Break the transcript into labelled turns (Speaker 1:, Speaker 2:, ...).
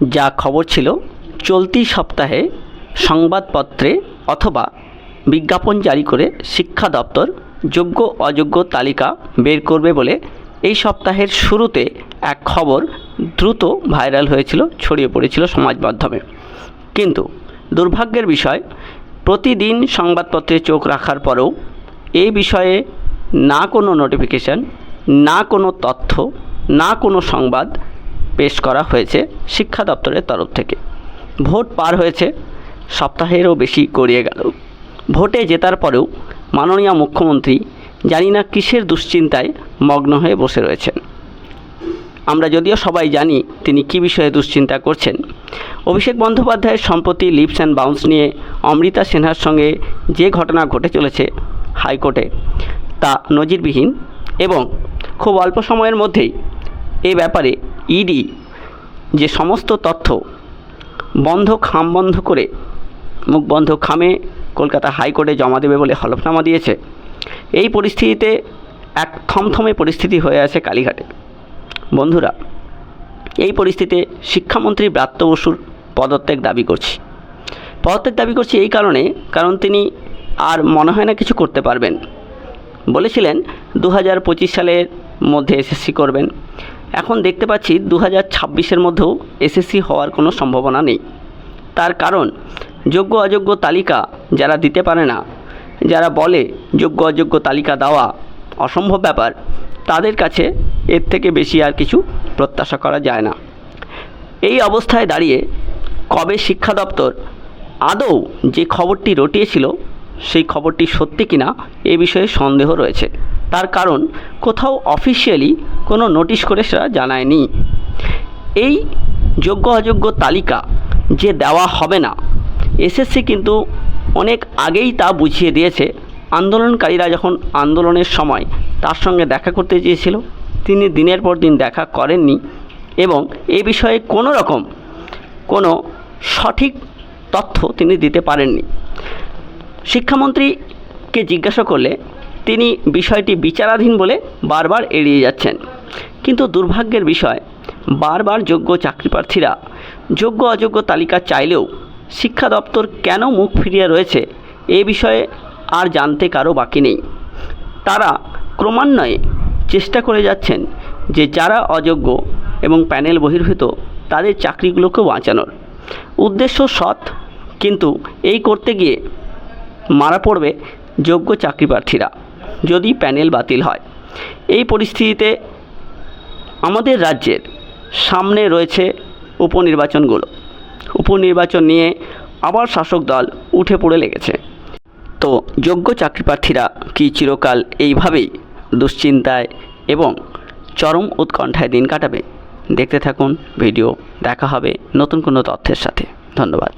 Speaker 1: যা খবর ছিল চলতি সপ্তাহে সংবাদপত্রে অথবা বিজ্ঞাপন জারি করে শিক্ষা দপ্তর যোগ্য অযোগ্য তালিকা বের করবে বলে এই সপ্তাহের শুরুতে এক খবর দ্রুত ভাইরাল হয়েছিল, ছড়িয়ে পড়েছিল সমাজ মাধ্যমে। কিন্তু দুর্ভাগ্যের বিষয়, প্রতিদিন সংবাদপত্রে চোখ রাখার পরেও এই বিষয়ে না কোনো নোটিফিকেশান না কোনো তথ্য, না কোনো সংবাদ পেশ করা হয়েছে শিক্ষা দপ্তরের তরফ থেকে। ভোট পার হয়েছে, সপ্তাহেরও বেশি গড়িয়ে গেল। ভোটে জেতার পরেও মাননীয় মুখ্যমন্ত্রী জানি না কিসের দুশ্চিন্তায় মগ্ন হয়ে বসে রয়েছেন। আমরা যদিও সবাই জানি তিনি কী বিষয়ে দুশ্চিন্তা করছেন। অভিষেক বন্দ্যোপাধ্যায়ের সম্প্রতি লিপস অ্যান্ড বাউন্স নিয়ে অমৃতা সিনহার সঙ্গে যে ঘটনা ঘটে চলেছে হাইকোর্টে, তা নজিরবিহীন এবং খুব অল্প সময়ের মধ্যেই এ ব্যাপারে ইডি যে সমস্ত তথ্য বন্ধ খাম বন্ধ করে, মুখ বন্ধ খামে কলকাতা হাইকোর্টে জমা দেবে বলে হলফনামা দিয়েছে, এই পরিস্থিতিতে এক থমথমে পরিস্থিতি হয়ে আছে কালীঘাটে। বন্ধুরা, এই পরিস্থিতিতে শিক্ষামন্ত্রী ব্রাত্য বসুর পদত্যাগ দাবি করছি। পদত্যাগ দাবি করছি এই কারণে, কারণ তিনি আর মনে হয় না কিছু করতে পারবেন। বলেছিলেন দু হাজার পঁচিশ সালের মধ্যে এসএসসি করবেন। এখন দেখতে পাচ্ছি দু হাজার ছাব্বিশের মধ্যেও এসএসসি হওয়ার কোনো সম্ভাবনা নেই। তার কারণ, যোগ্য অযোগ্য তালিকা যারা দিতে পারে না, যারা বলে যোগ্য অযোগ্য তালিকা দেওয়া অসম্ভব ব্যাপার, তাদের কাছে এর থেকে বেশি আর কিছু প্রত্যাশা করা যায় না। এই অবস্থায় দাঁড়িয়ে কবে শিক্ষা দপ্তর আদৌ যে খবরটি রটিয়েছিল, সেই খবরটি সত্যি কিনা এ বিষয়ে সন্দেহ রয়েছে। তার কারণ, কোথাও অফিসিয়ালি কোনো নোটিশ করে সেটা জানায়নি। এই যোগ্য অযোগ্য তালিকা যে দেওয়া হবে না এসএসসি কিন্তু অনেক আগেই তা বুঝিয়ে দিয়েছে। আন্দোলনকারীরা যখন আন্দোলনের সময় তার সঙ্গে দেখা করতে চেয়েছিল, তিনি দিনের পর দিন দেখা করেননি এবং এ বিষয়ে কোনো রকম কোনো সঠিক তথ্য তিনি দিতে পারেননি। শিক্ষামন্ত্রীকে জিজ্ঞাসা করলে তিনি বিষয়টি বিচারাধীন বলে বারবার এড়িয়ে যাচ্ছেন। কিন্তু দুর্ভাগ্যের বিষয়, বারবার যোগ্য চাকরিপ্রার্থীরা যোগ্য অযোগ্য তালিকা চাইলেও শিক্ষা দপ্তর কেন মুখ ফিরিয়ে রয়েছে এ বিষয়ে আর জানতে কারও বাকি নেই। তারা ক্রমান্বয়ে চেষ্টা করে যাচ্ছেন যে যারা অযোগ্য এবং প্যানেল বহির্ভূত তাদের চাকরিগুলোকে বাঁচানোর। উদ্দেশ্য সৎ, কিন্তু এই করতে গিয়ে মারা পড়বে যোগ্য চাকরিপ্রার্থীরা। যদি প্যানেল বাতিল হয়। এই পরিস্থিতিতে আমাদের রাজ্যের সামনে রয়েছে উপনির্বাচনগুলো। উপনির্বাচন নিয়ে আবার শাসক দল উঠে পড়ে লেগেছে। তো যোগ্য চাকরিপ্রার্থীরা কি চিরকাল এইভাবেই দুশ্চিন্তায় এবং চরম উৎকণ্ঠায় দিন কাটাবে? দেখতে থাকুন, ভিডিও দেখা হবে নতুন কোনো তথ্যের সাথে। ধন্যবাদ।